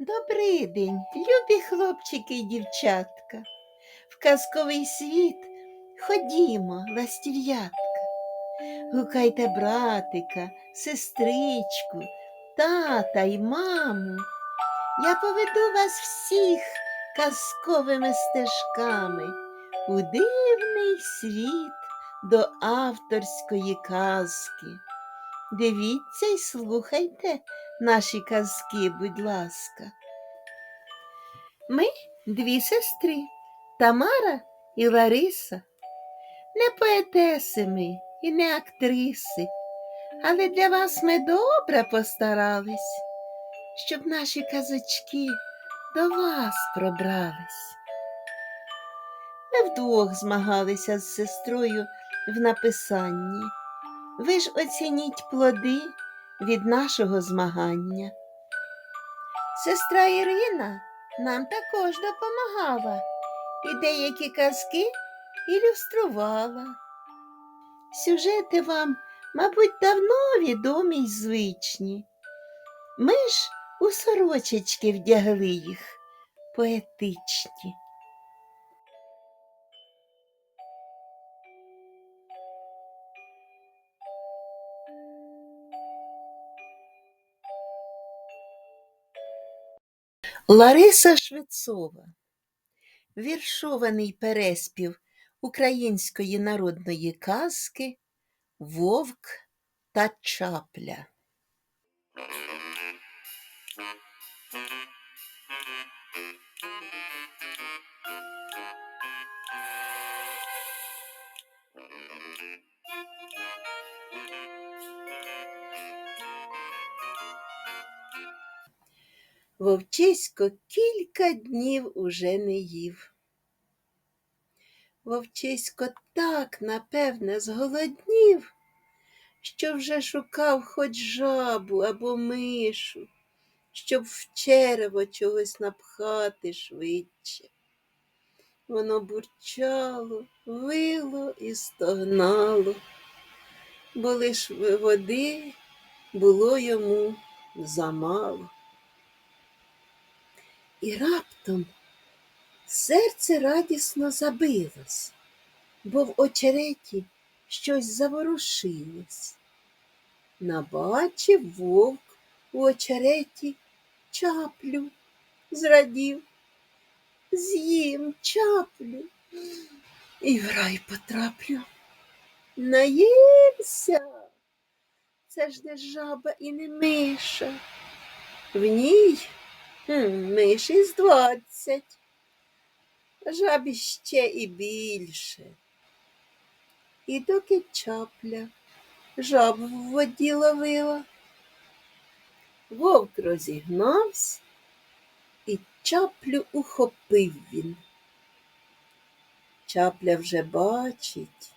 Добрий день, любі хлопчики й дівчатка. В казковий світ ходімо, ластів'ятка. Гукайте братика, сестричку, тата й маму. Я поведу вас всіх казковими стежками у дивний світ до авторської казки. Дивіться й слухайте наші казки, будь ласка. Ми дві сестри Тамара і Лариса. Не поетеси ми і не актриси, але для вас ми добре постарались, щоб наші казочки до вас пробрались. Ми вдвох змагалися з сестрою в написанні. Ви ж оцініть плоди від нашого змагання. Сестра Ірина нам також допомагала і деякі казки ілюструвала. Сюжети вам, мабуть, давно відомі й звичні. Ми ж у сорочечки вдягли їх поетичні. Лариса Швецова Віршований переспів української народної казки Вовк та чапля. Вовчисько кілька днів уже не їв. Вовчисько так, напевне, зголоднів, що вже шукав хоч жабу або мишу, щоб в черево чогось напхати швидше. Воно бурчало, вило і стогнало, бо лиш води було йому замало. І раптом серце радісно забилось, бо в очереті щось заворушилось. Набачив вовк у очереті чаплю, зрадів, з'їм чаплю і в рай потраплю. Наївся, це ж не жаба і не миша. В ній Миші з двадцять, жабі ще і більше. І доки чапля жаб в воді ловила, вовк розігнався і чаплю ухопив він. Чапля вже бачить,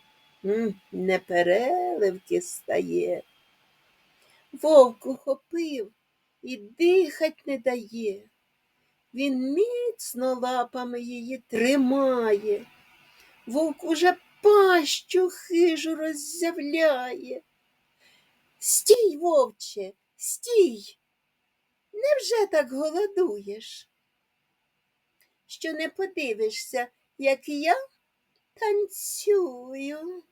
м, не переливки стає. Вовк ухопив і дихать не дає. Він міцно лапами її тримає. Вовк уже пащу хижу роззявляє. Стій, вовче, стій. Невже так голодуєш? Що не подивишся, як я танцюю,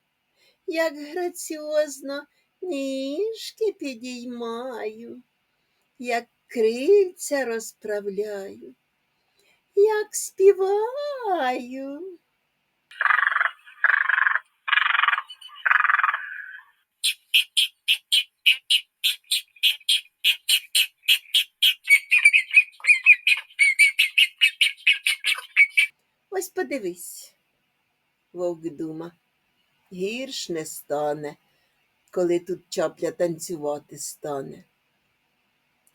як граціозно ніжки підіймаю як крильця розправляю, як співаю. Ось подивись, вовк дума, гірш не стане, коли тут чапля танцювати стане.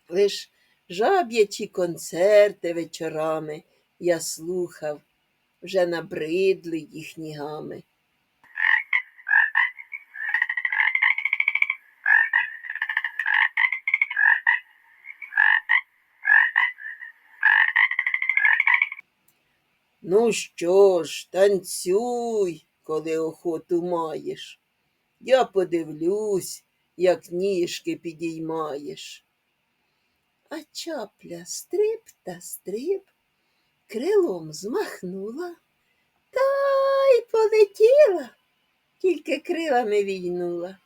Лиш жаб'ячі концерти вечорами я слухав, вже набридли їхні гами. Ну що ж, танцюй, коли охоту маєш. Я подивлюсь, як ніжки підіймаєш. А чапля стрип та стрип, крилом змахнула, та й полетіла, тільки крилами війнула.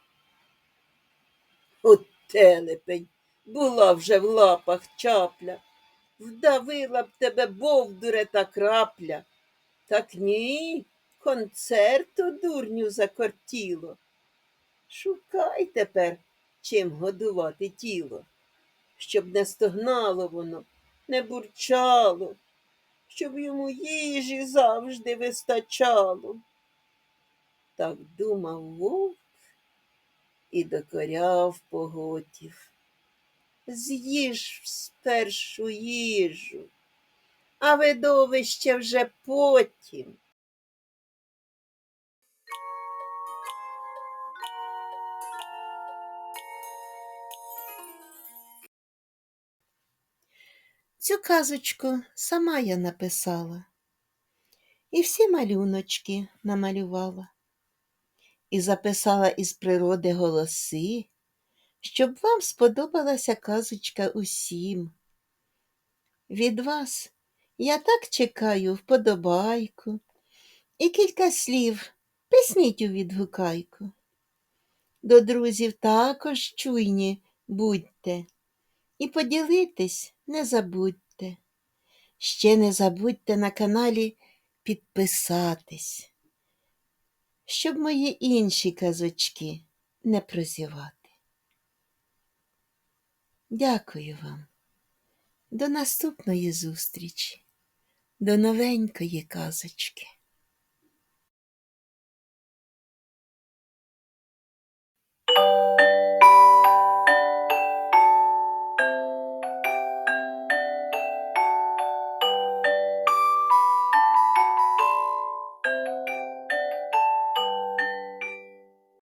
От телепень, була вже в лапах чапля, вдавила б тебе бовдуре та крапля. Так ні, концерту дурню закортіло. Шукай тепер, чим годувати тіло, щоб не стогнало воно, не бурчало, щоб йому їжі завжди вистачало. Так думав вовк і докоряв поготів. З'їж спершу їжу, а видовище вже потім. Цю казочку сама я написала. І всі малюночки намалювала. І записала із природи голоси, щоб вам сподобалася казочка усім. Від вас я так чекаю вподобайку і кілька слів писніть у відгукайку. До друзів також чуйні будьте і поділитись не забудьте. Ще не забудьте на каналі підписатись, щоб мої інші казочки не прозівати. Дякую вам, до наступної зустрічі, до новенької казочки. you